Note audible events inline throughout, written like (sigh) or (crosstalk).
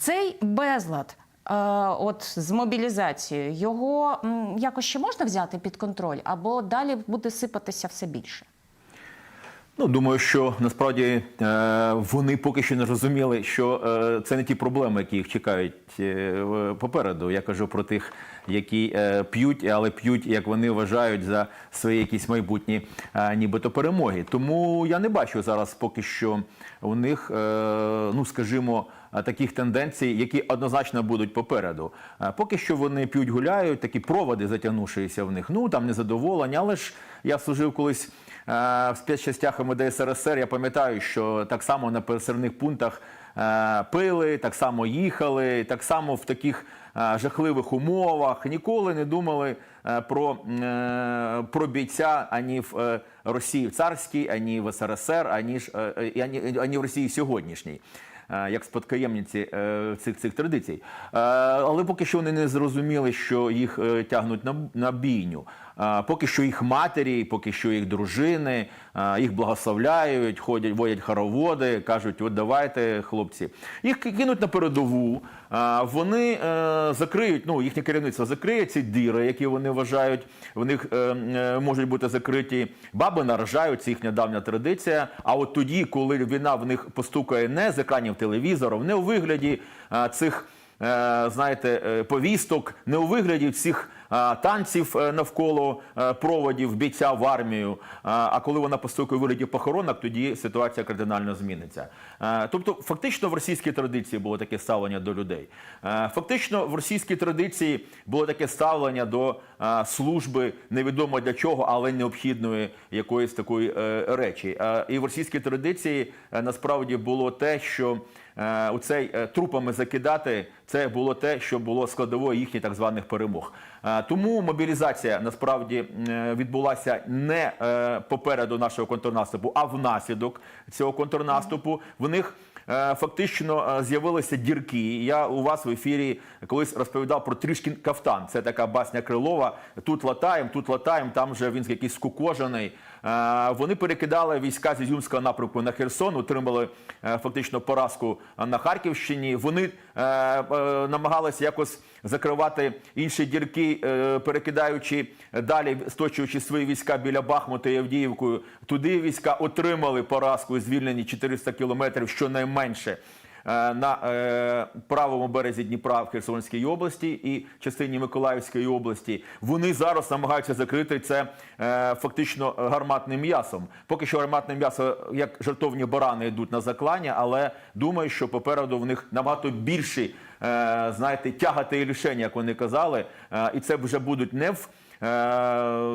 Цей безлад. е, От з мобілізацією його якось ще можна взяти під контроль, або далі буде сипатися все більше. Ну, думаю, що насправді е, вони поки що не розуміли, що е, це не ті проблеми, які їх чекають попереду. Я кажу про тих, які п'ють, але п'ють, як вони вважають, за свої якісь майбутні нібито перемоги. Тому я не бачу зараз поки що у них, ну скажімо, таких тенденцій, які однозначно будуть попереду. Е, Поки що вони п'ють, гуляють, такі проводи затягнувшися в них. Ну там незадоволення, але ж я служив колись. Е, В спецчастях МВД СРСР я пам'ятаю, що так само на пересерних пунктах е, пили, так само їхали, так само в таких е, жахливих умовах. Ніколи не думали е, про, е, про бійця ані в е, Росії в царській, ані в СРСР, ані, е, е, ані, ані в Росії сьогоднішній. Е, Як спадкоємниці е, цих цих традицій, Е, але поки що вони не зрозуміли, що їх тягнуть на, на бійню. Поки що їх матері, поки що їх дружини, їх благословляють, ходять, водять хороводи, кажуть, от давайте, хлопці. Їх кинуть на передову, вони е, закриють, ну їхнє керівництво закриє ці діри, які вони вважають, в них е, е, можуть бути закриті. Баби наражають, це їхня давня традиція. А от тоді, коли війна в них постукає не з екранів телевізорів, не у вигляді цих знаєте, повісток, не у вигляді цих танців е, навколо е, проводів бійця в армію. А коли вона постукає у вигляді похоронок, тоді ситуація кардинально зміниться. Е, Тобто, фактично в російській традиції було таке ставлення до людей. Фактично в російській традиції було таке ставлення до служби невідомо для чого, але необхідної якоїсь такої речі. І в російській традиції насправді було те, що у цей е, трупами закидати, це було те, що було складовою їхніх так званих перемог. Е, Тому мобілізація насправді е, відбулася не е, попереду нашого контрнаступу, а внаслідок цього контрнаступу. В них е, фактично е, з'явилися дірки. Я у вас в ефірі колись розповідав про Трішкін кафтан. Це така басня Крилова. Тут латаємо, тут латаємо, там вже він якийсь скукожений. Е, Вони перекидали війська з Ізюмського напрямку на Херсон, отримали е, фактично поразку на Харківщині. Вони е, намагалися якось закривати інші дірки, перекидаючи далі, сточуючи свої війська біля Бахмута і Авдіївкою. Туди війська отримали поразку звільнені 400 кілометрів щонайменше. Е, На е, правому березі Дніпра в Херсонській області і частині Миколаївської області вони зараз намагаються закрити це е, фактично гарматним м'ясом. Поки що гарматне м'ясо, як жартовні барани, йдуть на заклання, але думаю, що попереду в них набагато більші, знаєте, тягати і рішення, як вони казали, і це вже будуть не в.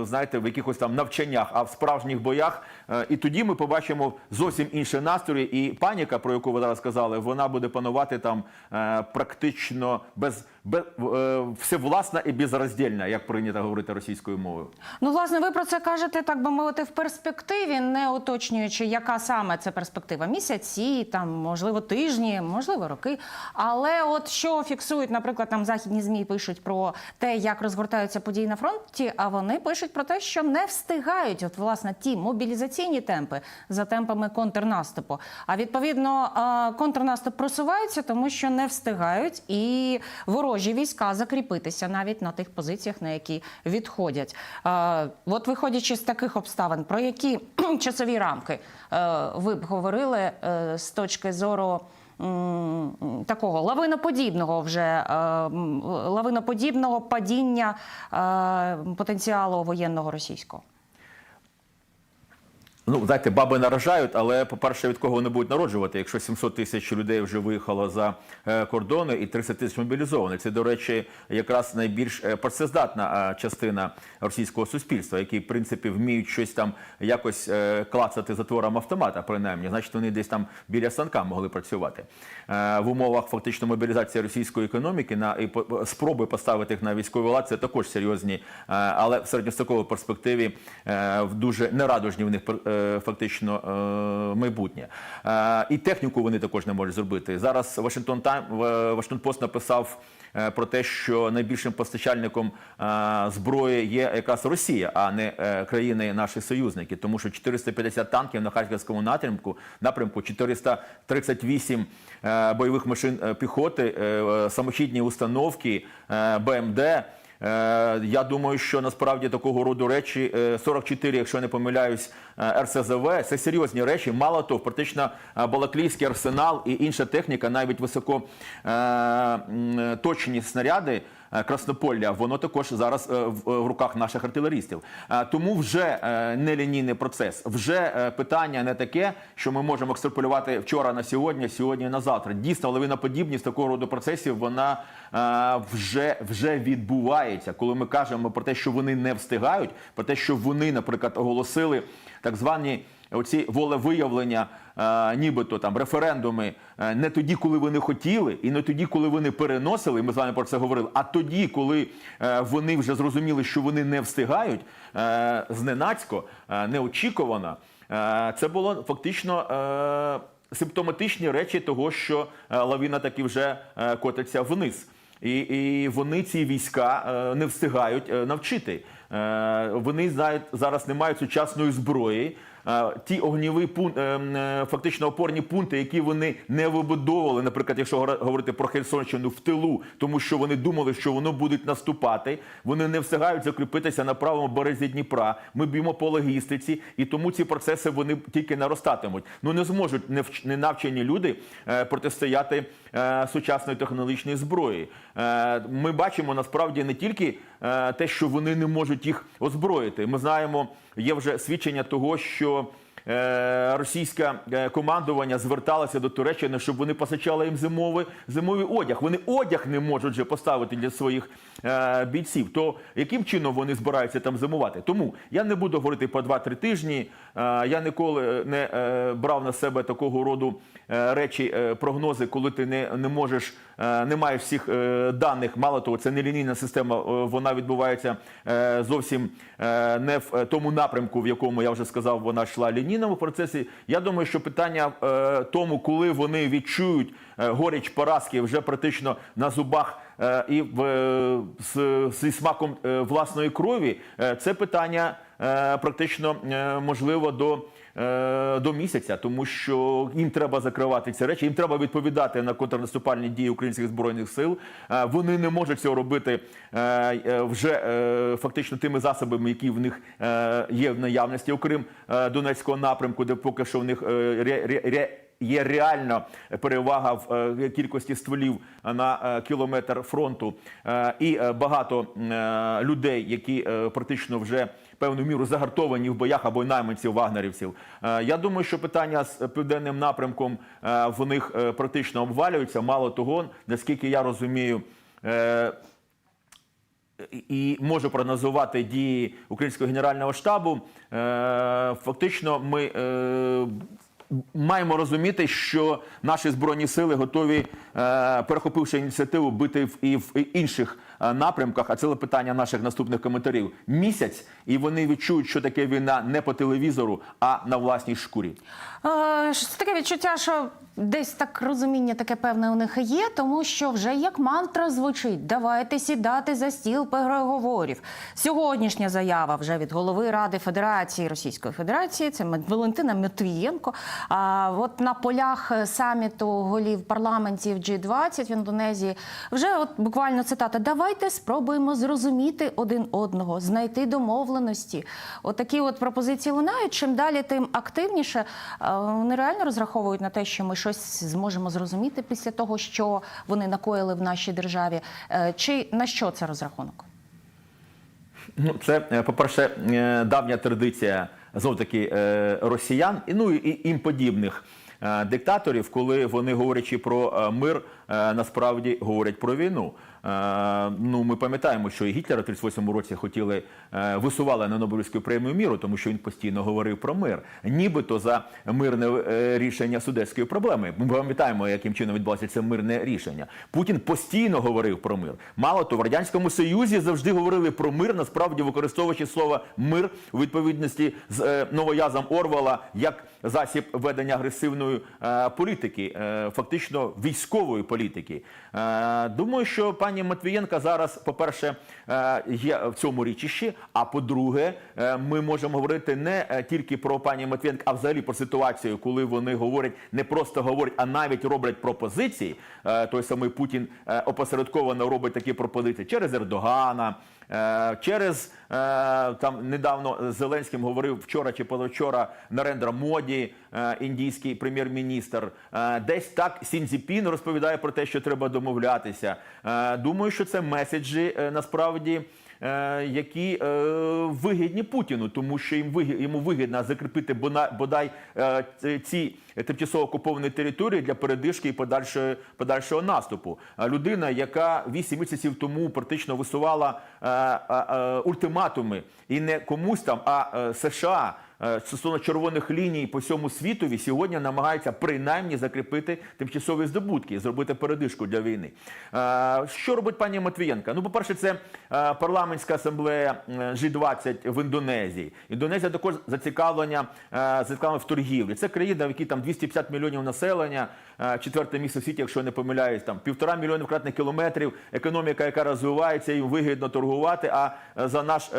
Знаєте, в якихось там навчаннях, а в справжніх боях, і тоді ми побачимо зовсім інші настрої. І паніка, про яку ви зараз сказали, вона буде панувати там е, практично без, без е, всевласна і безроздільна, як прийнято говорити російською мовою. Ну, власне, ви про це кажете, так би мовити, в перспективі, не уточнюючи, яка саме це перспектива місяці, там можливо тижні, можливо, роки. Але от що фіксують, наприклад, там західні змі пишуть про те, як розгортаються події на фронті, а вони пишуть про те, що не встигають, от власне ті мобілізаційні темпи за темпами контрнаступу. А відповідно, е, контрнаступ просувається, тому що не встигають і ворожі війська закріпитися навіть на тих позиціях, на які відходять. Е, От виходячи з таких обставин, про які (clears throat) часові рамки е, ви б говорили з точки зору. Такого лавиноподібного вже лавиноподібного падіння потенціалу воєнного російського. Ну, знаєте, баби наражають, але по-перше, від кого вони будуть народжувати, якщо 700 тисяч людей вже виїхало за е, кордони і 30 тисяч мобілізованих. Це, до речі, якраз найбільш е, працездатна е, частина російського суспільства, які, в принципі, вміють щось там якось клацати затвором автомата, принаймні. Значить, вони десь там біля станка могли працювати. В умовах фактично мобілізації російської економіки на і спроби поставити їх на військовий лад, це також серйозні, але в середньостроковій перспективі в дуже нерадужні в них фактично е, майбутнє. Е, І техніку вони також не можуть зробити. Зараз Вашингтон Тайм Вашингтон Пост написав е, про те, що найбільшим постачальником е, зброї є якраз Росія, а не е, країни наші союзники, тому що 450 танків на Харківському напрямку, напрямку 438 е, бойових машин е, піхоти, е, е, самохідні установки, е, БМД. Е, Я думаю, що насправді такого роду речі е, 44, якщо я не помиляюсь, е, РСЗВ це серйозні речі. Мало того, практично е, Балаклійський арсенал і інша техніка, навіть високо е, м, точні снаряди. Е, Краснополля, воно також зараз е, в в руках наших артилерістів. Е, Тому вже е, не лінійний процес. Вже е, питання не таке, що ми можемо екстраполювати вчора на сьогодні, сьогодні на завтра. Дійсно, лавиноподібність такого роду процесів вона е, вже, вже відбувається. Коли ми кажемо про те, що вони не встигають, про те, що вони, наприклад, оголосили так звані оці волевиявлення, е, нібито там референдуми е, не тоді, коли вони хотіли, і не тоді, коли вони переносили. Ми з вами про це говорили. А тоді, коли е, вони вже зрозуміли, що вони не встигають, е, зненацько, неочікувано. Це було фактично. Симптоматичні речі того, що лавіна таки вже котиться вниз. І, і вони ці війська не встигають навчити. Вони знають, зараз не мають сучасної зброї. Ті огніві пун, е, фактично опорні пункти, які вони не вибудовували, наприклад, якщо говорити про Херсонщину в тилу, тому що вони думали, що воно будуть наступати. Вони не встигають закріпитися на правому березі Дніпра. Ми б'ємо по логістиці, і тому ці процеси вони тільки наростатимуть. Ну не зможуть невч- ненавчені люди е, протистояти сучасної технологічної зброї. Е, Ми бачимо насправді не тільки е, те, що вони не можуть їх озброїти. Ми знаємо, є вже свідчення того, що е, російське е, командування зверталося до Туреччини, щоб вони постачали їм зимовий зимовий одяг. Вони одяг не можуть вже поставити для своїх е, бійців. То яким чином вони збираються там зимувати? Тому я не буду говорити по 2-3 тижні. Е, я ніколи не брав на себе такого роду речі, прогнози, коли ти не, не можеш, не маєш всіх е, даних. Мало того, це не лінійна система, е, вона відбувається е, зовсім е, не в е, тому напрямку, в якому я вже сказав, вона йшла лінійному процесі. Я думаю, що питання е, тому, коли вони відчують е, горіч поразки вже практично на зубах. е, І в, е, з, зі смаком е, власної крові е, це питання е, практично е, можливо до, е, до місяця, тому що їм треба закривати ці речі, їм треба відповідати на контрнаступальні дії українських збройних сил. Е, Вони не можуть цього робити е, е, вже е, фактично тими засобами, які в них е, є в наявності, окрім е, Донецького напрямку, де поки що в них е, Є реально перевага в е, кількості стволів на е, кілометр фронту, Е, і е, багато е, людей, які е, практично вже певну міру загартовані в боях або найманців вагнерівців. Е, Я думаю, що питання з південним напрямком е, в них е, практично обвалюються. Мало того, наскільки я розумію. і можу прогнозувати дії українського генерального штабу. Фактично, ми маємо розуміти, що наші збройні сили готові, перехопивши ініціативу, бити і в інших напрямках. А це питання наших наступних коментарів. Місяць, і вони відчують, що таке війна не по телевізору, а на власній шкурі. Е, Таке відчуття, що десь так розуміння таке певне у них є, тому що вже як мантра звучить: давайте сідати за стіл переговорів. Сьогоднішня заява вже від голови Ради Федерації Російської Федерації, це Валентина Матвієнко. А от на полях саміту голів парламентів G20 в Індонезії вже от буквально цитата: давайте спробуємо зрозуміти один одного, знайти домовленості. От от пропозиції лунають. Чим далі, тим активніше. Е, Вони реально розраховують на те, що ми щось зможемо зрозуміти після того, що вони накоїли в нашій державі. Е, Чи на що це розрахунок? Ну, це, е, по-перше, давня традиція знов таки росіян, і ну і їм подібних диктаторів, коли вони говорячи про мир, насправді говорять про війну. Е, ну, ми пам'ятаємо, що і Гітлера в 38-му році хотіли е, висували на Нобелівську премію міру, тому що він постійно говорив про мир, нібито за мирне е, рішення судетської проблеми. Ми пам'ятаємо, яким чином відбулося це мирне рішення. Путін постійно говорив про мир. Мало того, в радянському союзі завжди говорили про мир, насправді використовуючи слово мир у відповідності з новоязом Орвала як засіб ведення агресивної політики, фактично військової політики. Думаю, що пані Матвієнка зараз, по-перше, е, є в цьому річищі. А по-друге, е, ми можемо говорити не е, тільки про пані Матвієнка, а взагалі про ситуацію, коли вони говорять, не просто говорять, а навіть роблять пропозиції. Той самий Путін опосередковано робить такі пропозиції через Ердогана. Через там недавно Зеленським говорив вчора чи позавчора Нарендра Моді, індійський прем'єр-міністр. Е, Десь так Сінзіпін розповідає про те, що треба домовлятися. Е, Думаю, що це меседжі е, насправді. е, Які е, вигідні Путіну, тому що їм вигі- йому вигідно закріпити бодай е, ці- тимчасово окуповані території для передишки і подальшої подальшого наступу. Людина, яка 8 місяців тому практично висувала е, е, е, ультиматуми і не комусь там, а е, США. Е, Стосовно червоних ліній по всьому світові сьогодні намагається принаймні закріпити тимчасові здобутки, зробити передишку для війни. Е, Що робить пані Матвієнка? Ну, по-перше, це е, парламентська асамблея е, G20 в Індонезії. Індонезія також зацікавлення зацікавлена в торгівлі. Це країна, в якій там 250 мільйонів населення, четверте місце в світі, якщо я не помиляюсь, там півтора мільйони квадратних кілометрів, економіка, яка розвивається, їм вигідно торгувати. А за наш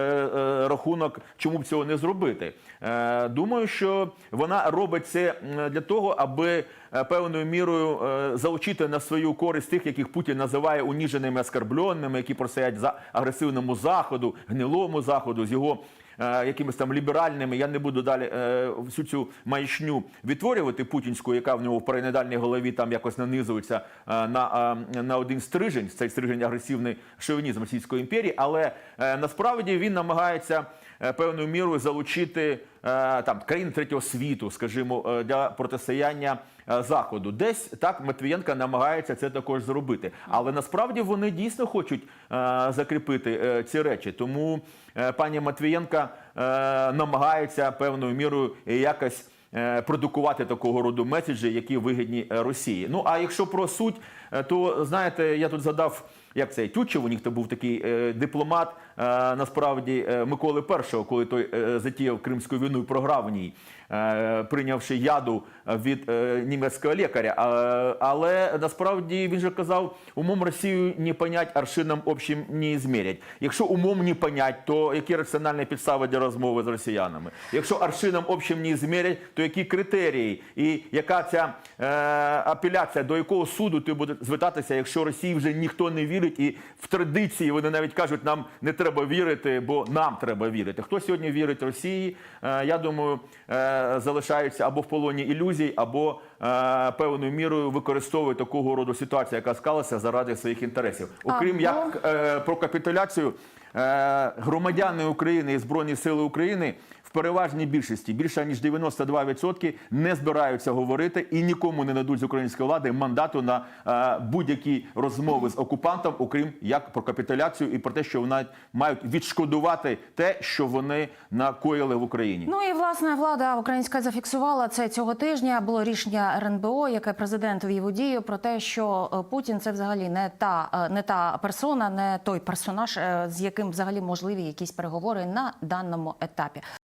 рахунок, чому б цього не зробити? Е, Думаю, що вона робить це для того, аби е, певною мірою е, залучити на свою користь тих, яких Путін називає уніженими, оскарбленими, які просять за агресивному заходу, гнилому заходу з його. Якимись там ліберальними, я не буду далі всю цю маячню відтворювати путінську, яка в нього в параноїдальній голові там якось нанизується на, на один стрижень, цей стрижень агресивний шовінізм Російської імперії, але насправді він намагається певною мірою залучити е, там країн третього світу, скажімо, е, для протистояння е, заходу. Десь так Матвієнка намагається це також зробити. Але насправді вони дійсно хочуть е, закріпити е, ці речі. Тому е, пані Матвієнка е, намагається певною мірою якось. е, Продукувати такого роду меседжі, які вигідні е, Росії. Ну а якщо про суть, е, то знаєте, я тут задав, як це Тютчев, у них то був такий е, дипломат, е, насправді е, Миколи І, коли той е, затіяв Кримську війну і програв в ній, е, прийнявши яду від е, німецького лікаря. Але насправді він же казав, умом Росію не понять, аршином общим не змірять. Якщо умом не понять, то які раціональні підстави для розмови з росіянами? Якщо аршином общим не змірять, то які критерії і яка ця е, апеляція, до якого суду ти буде звертатися, якщо Росії вже ніхто не вірить, і в традиції вони навіть кажуть, нам не треба вірити, бо нам треба вірити. Хто сьогодні вірить Росії? Е, я думаю, е, залишаються або в полоні ілюзій, або е, певною мірою використовує такого роду ситуацію, яка склалася заради своїх інтересів. Окрім як про капітуляцію, громадяни України і Збройні Сили України в переважній більшості, більше ніж 92%, не збираються говорити і нікому не дадуть з української влади мандату на е, будь-які розмови з окупантом, окрім як про капітуляцію і про те, що вони мають відшкодувати те, що вони накоїли в Україні. Ну і власне влада українська зафіксувала це цього тижня. Було рішення РНБО, яке президент ввів у дію про те, що е, Путін це взагалі не та е, не та персона, не той персонаж, з яким взагалі можливі якісь переговори на даному етапі.